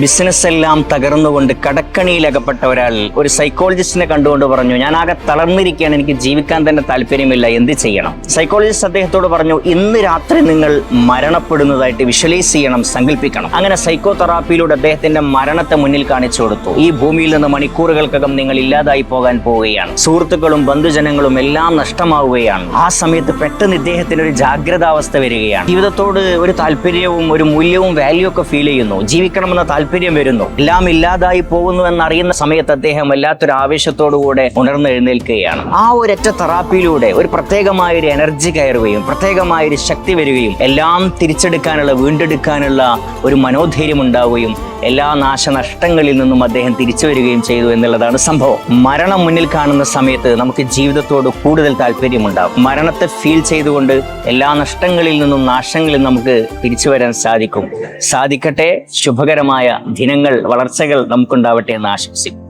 Business എല്ലാം തകർന്നുകൊണ്ട് കടക്കണിയിലകപ്പെട്ട ഒരാൾ ഒരു സൈക്കോളജിസ്റ്റിനെ കണ്ടുകൊണ്ട് പറഞ്ഞു ഞാൻ ആകെ തളർന്നിരിക്കുകയാണ് എനിക്ക് ജീവിക്കാൻ തന്നെ താല്പര്യമില്ല എന്ത് ചെയ്യണം? സൈക്കോളജിസ്റ്റ് അദ്ദേഹത്തോട് പറഞ്ഞു ഇന്ന് രാത്രി നിങ്ങൾ മരണപ്പെടുന്നതായിട്ട് വിഷ്വലൈസ് ചെയ്യണം സങ്കല്പിക്കണം അങ്ങനെ സൈക്കോ തെറാപ്പിയിലൂടെ അദ്ദേഹത്തിന്റെ മരണത്തെ മുന്നിൽ കാണിച്ചു കൊടുത്തു. ഈ ഭൂമിയിൽ നിന്ന് മണിക്കൂറുകൾക്കകം നിങ്ങൾ ഇല്ലാതായി പോകാൻ പോവുകയാണ്. സുഹൃത്തുക്കളും ബന്ധുജനങ്ങളും എല്ലാം നഷ്ടമാവുകയാണ്. ആ സമയത്ത് പെട്ടെന്ന് ഇദ്ദേഹത്തിന് ഒരു ജാഗ്രതാവസ്ഥ വരികയാണ്. ജീവിതത്തോട് ഒരു താല്പര്യവും ഒരു മൂല്യവും വാല്യൂ ഒക്കെ ഫീൽ ചെയ്യുന്നു. ജീവിക്കണമെന്ന താല്പര്യം വരുന്നു. എല്ലാം ഇല്ലാതായി പോകുന്നു എന്നറിയുന്ന സമയത്ത് അദ്ദേഹം വല്ലാത്തൊരു ആവേശത്തോടുകൂടെ ഉണർന്നെഴുന്നേൽക്കുകയാണ്. ആ ഒരൊറ്റ തെറാപ്പിയിലൂടെ ഒരു പ്രത്യേകമായ ഒരു എനർജി കയറുകയും പ്രത്യേകമായ ഒരു ശക്തി വരികയും എല്ലാം തിരിച്ചെടുക്കാനുള്ള വീണ്ടെടുക്കാനുള്ള ഒരു മനോധൈര്യം ഉണ്ടാവുകയും എല്ലാ നാശനഷ്ടങ്ങളിൽ നിന്നും അദ്ദേഹം തിരിച്ചു വരികയും ചെയ്തു എന്നുള്ളതാണ് സംഭവം. മരണം മുന്നിൽ കാണുന്ന സമയത്ത് നമുക്ക് ജീവിതത്തോട് കൂടുതൽ താല്പര്യമുണ്ടാകും മരണത്തെ ഫീൽ ചെയ്തുകൊണ്ട് എല്ലാ നഷ്ടങ്ങളിൽ നിന്നും നാശങ്ങളിൽ നമുക്ക് തിരിച്ചു വരാൻ സാധിക്കും. സാധിക്കട്ടെ. ശുഭകരമായ ദിനങ്ങൾ വളർച്ചകൾ നമുക്കുണ്ടാവട്ടെ എന്ന് ആശംസിക്കും